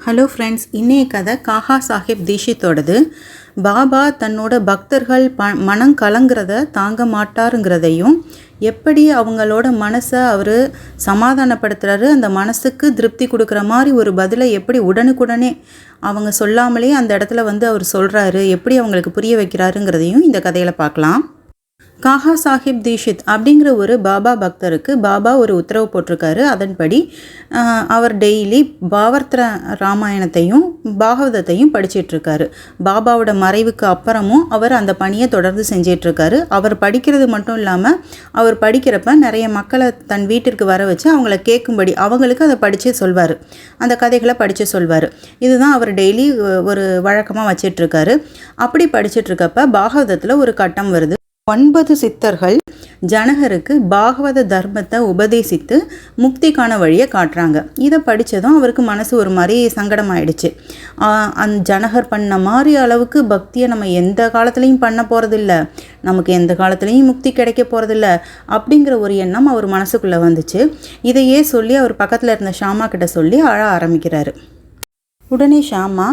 Hello friends இன்றைய கதை காஹா சாஹிப் தீஷித்தோடது பாபா தன்னோட பக்தர்கள் ப மனம் கலங்கிறத தாங்க மாட்டாருங்கிறதையும் எப்படி அவங்களோட மனசை அவர் சமாதானப்படுத்துகிறாரு அந்த மனசுக்கு திருப்தி கொடுக்குற மாதிரி ஒரு பதிலை எப்படி உடனுக்குடனே அவங்க சொல்லாமலே அந்த இடத்துல வந்து அவர் சொல்கிறாரு எப்படி அவங்களுக்கு புரிய வைக்கிறாருங்கிறதையும் இந்த கதையில் பார்க்கலாம். காஹா சாஹிப் தீஷித் அப்படிங்கிற ஒரு பாபா பக்தருக்கு பாபா ஒரு உத்தரவு போட்டிருக்காரு. அதன்படி அவர் டெய்லி பாவர்த்ர ராமாயணத்தையும் பாகவதத்தையும் படிச்சிட்ருக்காரு. பாபாவோட மறைவுக்கு அப்புறமும் அவர் அந்த பணியை தொடர்ந்து செஞ்சிட்ருக்காரு. அவர் படிக்கிறது மட்டும் இல்லாமல் அவர் படிக்கிறப்ப நிறைய மக்களை தன் வீட்டிற்கு வர வச்சு அவங்கள கேட்கும்படி அவங்களுக்கு அதை படித்து சொல்வார். அந்த கதைகளை படித்து சொல்வார். இதுதான் அவர் டெய்லி ஒரு வழக்கமாக வச்சிட்ருக்காரு. அப்படி படிச்சிட்ருக்கப்ப பாகவதத்தில் ஒரு கட்டம் வருது. ஒன்பது சித்தர்கள் ஜனகருக்கு பாகவத தர்மத்தை உபதேசித்து முக்திக்கான வழியை காட்டுறாங்க. இதை படித்ததும் அவருக்கு மனசு ஒரு மாதிரி சங்கடமாயிடுச்சு. அந் அந்த ஜனகர் பண்ண மாதிரி அளவுக்கு பக்தியை நம்ம எந்த காலத்துலேயும் பண்ண போகிறதில்ல நமக்கு எந்த காலத்துலேயும் முக்தி கிடைக்க போகிறதில்ல அப்படிங்கிற ஒரு எண்ணம் அவர் மனசுக்குள்ளே வந்துச்சு. இதையே சொல்லி அவர் பக்கத்தில் இருந்த ஷாமா கிட்ட சொல்லி அழ ஆரம்பிக்கிறாரு. உடனே ஷாமா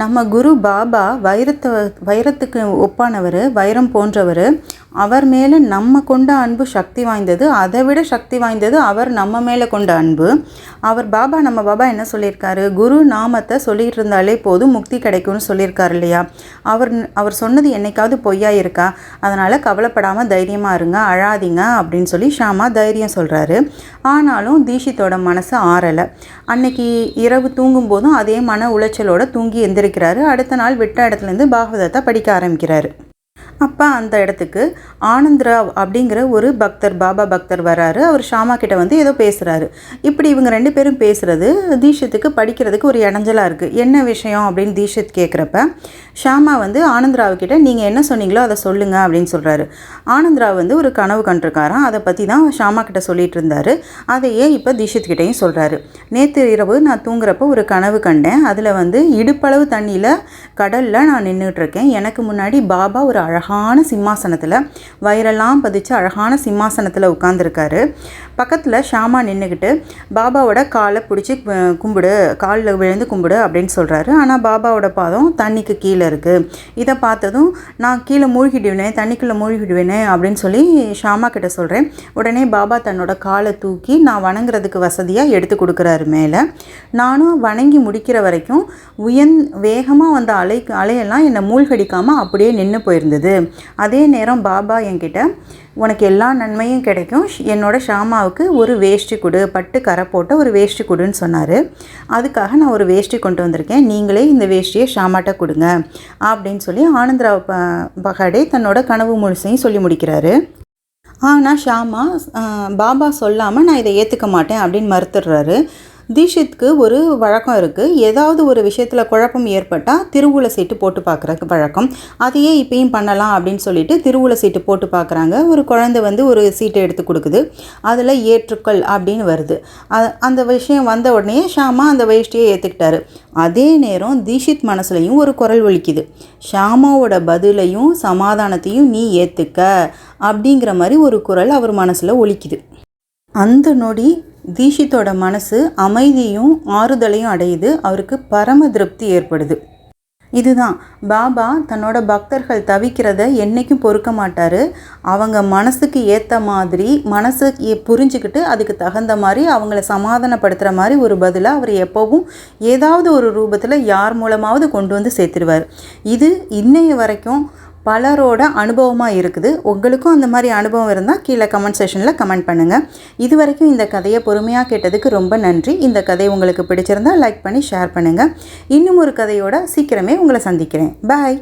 நம்ம குரு பாபா வைரத்தை வைரத்துக்கு ஒப்பானவர் வைரம் போன்றவர் அவர் மேலே நம்ம கொண்ட அன்பு சக்தி வாய்ந்தது அதை விட சக்தி வாய்ந்தது அவர் நம்ம மேலே கொண்ட அன்பு. அவர் பாபா நம்ம பாபா என்ன சொல்லியிருக்காரு? குரு நாமத்தை சொல்லிட்டு இருந்தாலே போதும் முக்தி கிடைக்கும்னு சொல்லியிருக்காரு இல்லையா? அவர் அவர் சொன்னது என்னைக்காவது பொய்யா இருக்கா? அதனால் கவலைப்படாமல் தைரியமாக இருங்க அழாதீங்க அப்படின்னு சொல்லி ஷாமா தைரியம் சொல்கிறாரு ஆனாலும் தீஷித்தோட மனசு ஆறலை. அன்னைக்கு இரவு தூங்கும்போதும் அதே மன உளைச்சலோடு தூங்கி எந்திரிக்கிறாரு. அடுத்த நாள் விட்ட இடத்துலேருந்து பாகவதத்தை படிக்க ஆரம்பிக்கிறாரு. அப்போ அந்த இடத்துக்கு ஆனந்த்ராவ் அப்படிங்கிற ஒரு பக்தர் பாபா பக்தர் வராரு. அவர் ஷாமா கிட்ட வந்து ஏதோ பேசுகிறாரு இப்படி இவங்க ரெண்டு பேரும் பேசுகிறது தீஷத்துக்கு படிக்கிறதுக்கு ஒரு இடைஞ்சலாக இருக்குது என்ன விஷயம் அப்படின்னு தீஷத் கேட்குறப்ப ஷாமா வந்து ஆனந்த்ராவ் கிட்ட நீங்கள் என்ன சொன்னீங்களோ அதை சொல்லுங்கள் அப்படின்னு சொல்கிறாரு ஆனந்த்ராவ் வந்து ஒரு கனவு கண்டிருக்காராம். அதை பற்றி தான் ஷாமா கிட்ட சொல்லிட்டு இருந்தார். அதையே இப்போ தீஷத் கிட்டேயும் சொல்கிறாரு நேற்று இரவு நான் தூங்குறப்போ ஒரு கனவு கண்டேன். அதில் வந்து இடுப்பளவு தண்ணியில் கடலில் நான் நின்றுட்டுருக்கேன் எனக்கு முன்னாடி பாபா ஒரு அழகான சிம்மாசனத்தில் வயிறெல்லாம் பதிச்சு அழகான சிம்மாசனத்தில் உட்காந்துருக்காரு பக்கத்தில் ஷாமா நின்றுக்கிட்டு பாபாவோட காலை பிடிச்சி கும்பிடு காலில் விழுந்து கும்பிடு அப்படின்னு சொல்கிறாரு ஆனால் பாபாவோட பாதம் தண்ணிக்கு கீழே இருக்குது இதை பார்த்ததும் நான் கீழே மூழ்கிடுவேனே தண்ணிக்குள்ளே மூழ்கிடுவேனே அப்படின்னு சொல்லி ஷாமா கிட்ட சொல்கிறேன் உடனே பாபா தன்னோட காலை தூக்கி நான் வணங்குறதுக்கு வசதியாக எடுத்து கொடுக்குறாரு மேலே. நானும் வணங்கி முடிக்கிற வரைக்கும் உயன் வேகமாக வந்த அலை அலையெல்லாம் என்னை மூழ்கடிக்காமல் அப்படியே நின்று போயிருந்தது. அதே நேரம் பாபா என்கிட்ட உனக்கு எல்லா நன்மையும் கிடைக்கும். ஷ்- என்னோட ஷாமாவுக்கு ஒரு வேஷ்டி கொடு. பட்டு கரை போட்ட ஒரு வேஷ்டி கொடுன்னு சொன்னார். அதுக்காக நான் ஒரு வேஷ்டி கொண்டு வந்திருக்கேன். நீங்களே இந்த வேஷ்டியை ஷாமாட்ட கொடுங்க. அப்படின்னு சொல்லி ஆனந்தராவ் ப பகாடே தன்னோட கனவு முழுசையும் சொல்லி முடிக்கிறாரு. ஆனால் ஷாமா பாபா சொல்லாமல் நான் இதை ஏற்றுக்க மாட்டேன் அப்படின்னு மறுத்துடுறாரு. தீஷித்க்கு ஒரு வழக்கம் இருக்குது ஏதாவது ஒரு விஷயத்தில் குழப்பம் ஏற்பட்டால் திருவுள சீட்டு போட்டு பார்க்குற வழக்கம். அதையே இப்பயும் பண்ணலாம் அப்படின்னு சொல்லிட்டு திருவுள சீட்டு போட்டு பார்க்குறாங்க ஒரு குழந்தை வந்து ஒரு சீட்டை எடுத்து கொடுக்குது. அதில் ஏற்றுக்கள் அப்படின்னு வருது. அந்த விஷயம் வந்த உடனே ஷாமா அந்த வேஷ்டியை ஏற்றுக்கிட்டாரு அதே நேரம் தீஷித் மனசுலையும் ஒரு குரல் ஒழிக்குது ஷாமாவோட பதிலையும் சமாதானத்தையும் நீ ஏற்றுக்க அப்படிங்கிற மாதிரி ஒரு குரல் அவர் மனசில் ஒழிக்குது அந்த நொடி தீஷித்தோட மனசு அமைதியும் ஆறுதலையும் அடையுது. அவருக்கு பரம திருப்தி ஏற்படுது. இதுதான். பாபா தன்னோட பக்தர்கள் தவிக்கிறத என்றைக்கும் பொறுக்க மாட்டார். அவங்க மனசுக்கு ஏற்ற மாதிரி மனசு புரிஞ்சுக்கிட்டு அதுக்கு தகுந்த மாதிரி அவங்கள சமாதானப்படுத்துகிற மாதிரி ஒரு பதிலாக அவர் எப்போவும் ஏதாவது ஒரு ரூபத்தில் யார் மூலமாவது கொண்டு வந்து சேர்த்துருவார். இது இன்னைய வரைக்கும் பலரோட அனுபவமாக இருக்குது. உங்களுக்கும் அந்த மாதிரி அனுபவம் இருந்தால் கீழே கமெண்ட் செஷனில் கமெண்ட் பண்ணுங்கள் இது வரைக்கும் இந்த கதையை பொறுமையாக கேட்டதுக்கு ரொம்ப நன்றி. இந்த கதை உங்களுக்கு பிடிச்சிருந்தா லைக் பண்ணி ஷேர் பண்ணுங்கள் இன்னும் ஒரு கதையோட சீக்கிரமே உங்களை சந்திக்கிறேன். பாய்